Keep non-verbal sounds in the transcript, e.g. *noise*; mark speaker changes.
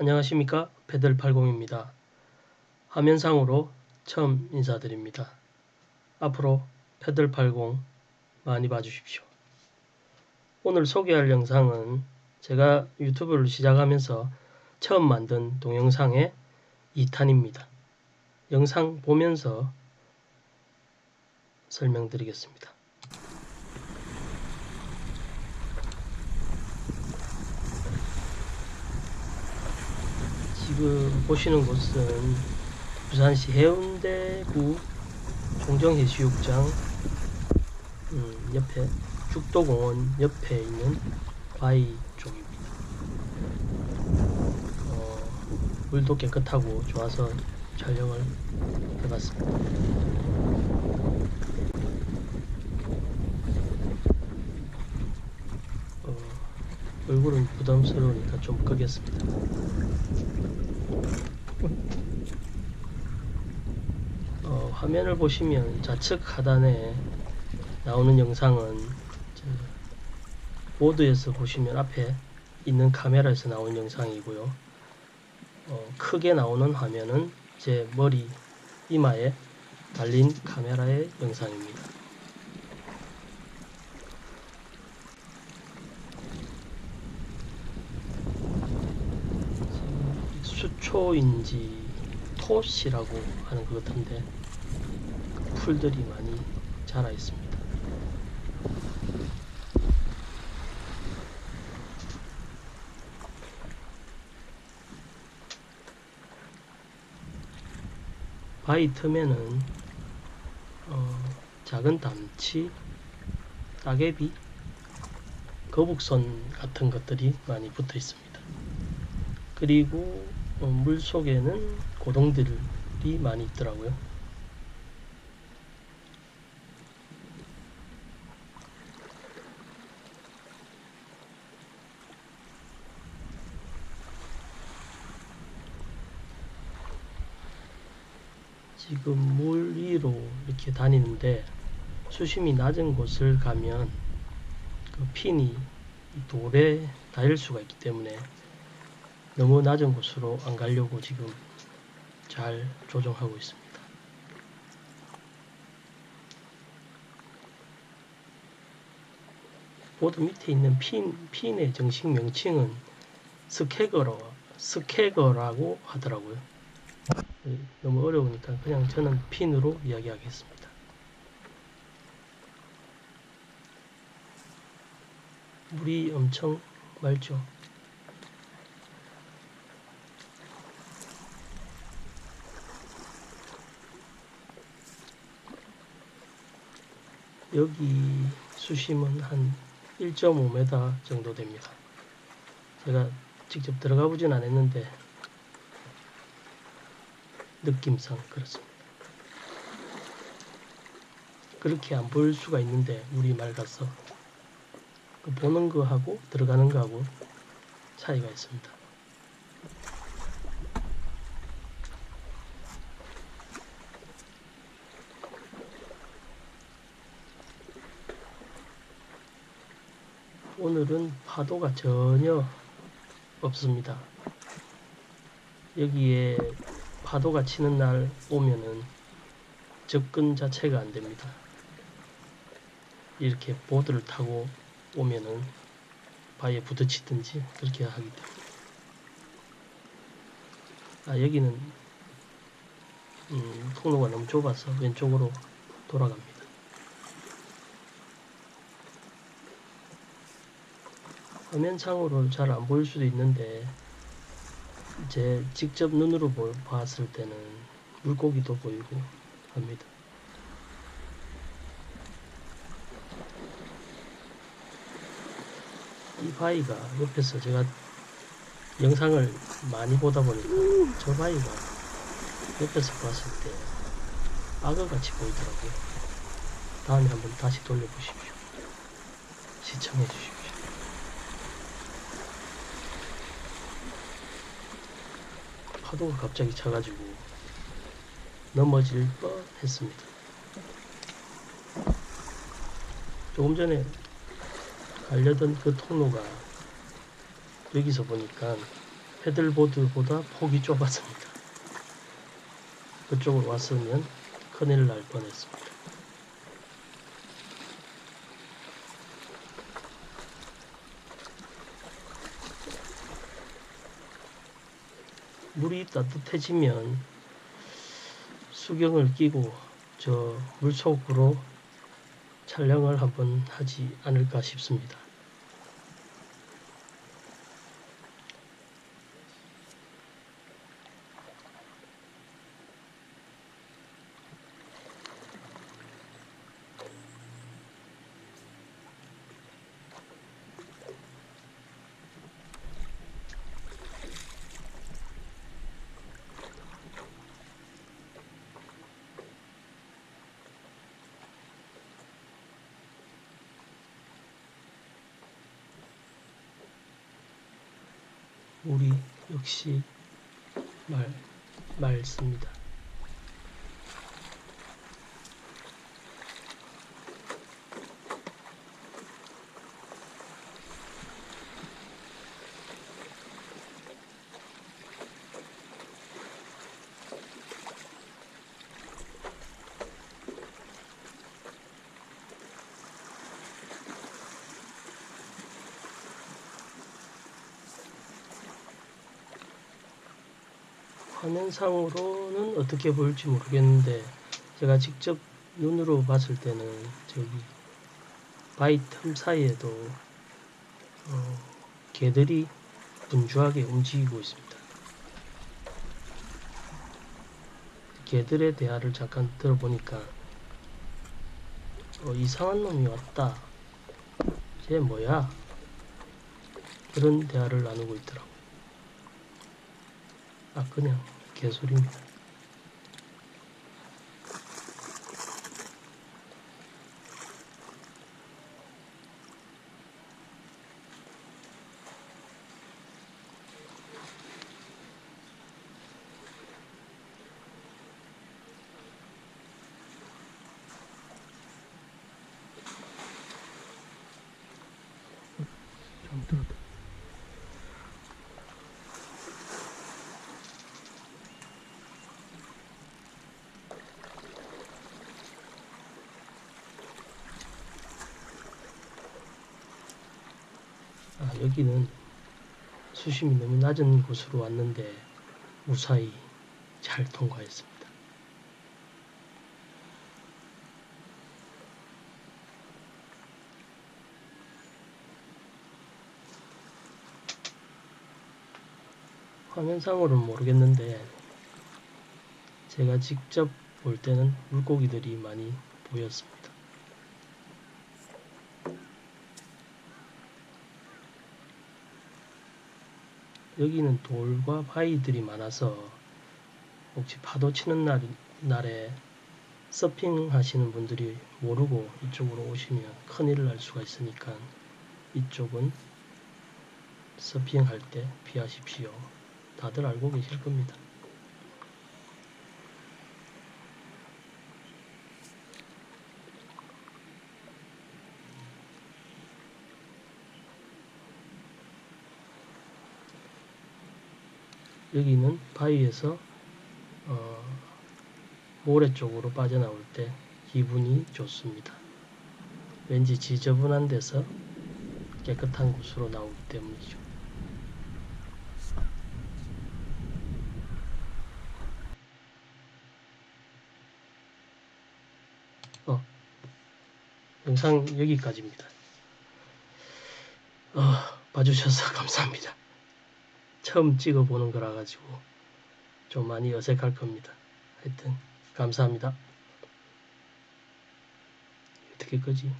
Speaker 1: 안녕하십니까 패들80입니다. 화면상으로 처음 인사드립니다. 앞으로 패들80 많이 봐주십시오. 오늘 소개할 영상은 제가 유튜브를 시작하면서 처음 만든 동영상의 2탄입니다. 영상 보면서 설명드리겠습니다. 지금 보시는 곳은 부산시 해운대구 종정해수욕장 음, 옆에 죽도공원 옆에 있는 바위 쪽입니다. 어, 물도 깨끗하고 좋아서 촬영을 해봤습니다. 어, 얼굴은 부담스러우니까 좀 끄겠습니다. 어, 화면을 보시면 좌측 하단에 나오는 영상은 저 보드에서 보시면 앞에 있는 카메라에서 나온 영상이고요. 어, 크게 나오는 화면은 제 머리 이마에 달린 카메라의 영상입니다. 수초인지 톳이라고 하는 것 같은데 그 풀들이 많이 자라 있습니다. 바위 틈에는 어, 작은 담치, 따개비, 거북선 같은 것들이 많이 붙어 있습니다. 그리고 어, 물 속에는 고동들이 많이 있더라고요. 지금 물 위로 이렇게 다니는데 수심이 낮은 곳을 가면 그 핀이 돌에 닿을 수가 있기 때문에 너무 낮은 곳으로 안 가려고 지금 잘 조정하고 있습니다. 보드 밑에 있는 핀, 핀의 정식 명칭은 스캐거러, 스캐거라고 하더라고요. 너무 어려우니까 그냥 저는 핀으로 이야기하겠습니다. 물이 엄청 맑죠. 여기 수심은 한 1.5m 정도 됩니다. 제가 직접 들어가 보진 않았는데 느낌상 그렇습니다. 그렇게 안 보일 수가 있는데 물이 맑아서 그 보는 거하고 들어가는 거하고 차이가 있습니다. 오늘은 파도가 전혀 없습니다. 여기에 파도가 치는 날 오면은 접근 자체가 안 됩니다. 이렇게 보드를 타고 오면은 바위에 부딪히든지 그렇게 하기 때문에. 아, 여기는 음, 통로가 너무 좁아서 왼쪽으로 돌아갑니다. 화면상으로 잘안 보일 수도 있는데 제 직접 눈으로 보, 봤을 때는 물고기도 보이고 합니다. 이 바위가 옆에서 제가 영상을 많이 보다 보니까 저 바위가 옆에서 봤을 때 악어같이 보이더라고요. 다음에 한번 다시 돌려보십시오. 시청해 주십시오. 파도가 갑자기 차가지고 넘어질 뻔 했습니다. 조금 전에 가려던 그 통로가 여기서 보니까 패들보드보다 폭이 좁았습니다. 그쪽으로 왔으면 큰일 날 뻔했습니다. 물이 따뜻해지면 수경을 끼고 저 물속으로 촬영을 한번 하지 않을까 싶습니다. 우리 역시 말 맑습니다. 화면상으로는 어떻게 보일지 모르겠는데 제가 직접 눈으로 봤을 때는 저기 바위 틈 사이에도 어, 개들이 분주하게 움직이고 있습니다. 개들의 대화를 잠깐 들어보니까 어, 이상한 놈이 왔다. 쟤 뭐야? 그런 대화를 나누고 있더라고요. 아 그냥 개소리입니다. 아, 여기는 수심이 너무 낮은 곳으로 왔는데 무사히 잘 통과했습니다. 화면상으로는 모르겠는데 제가 직접 볼 때는 물고기들이 많이 보였습니다. 여기는 돌과 바위들이 많아서 혹시 파도 치는 날, 날에 서핑 하시는 분들이 모르고 이쪽으로 오시면 큰일 날 수가 있으니까 이쪽은 서핑 할 때 피하십시오. 다들 알고 계실 겁니다. 여기는 바위에서 어, 모래 쪽으로 빠져나올 때 기분이 좋습니다. 왠지 지저분한 데서 깨끗한 곳으로 나오기 때문이죠. 어, 영상 여기까지입니다. 어, 봐주셔서 *laughs* 감사합니다. 처음 찍어보는 거라 가지고 좀 많이 어색할 겁니다. 하여튼 감사합니다. 어떻게 끄지?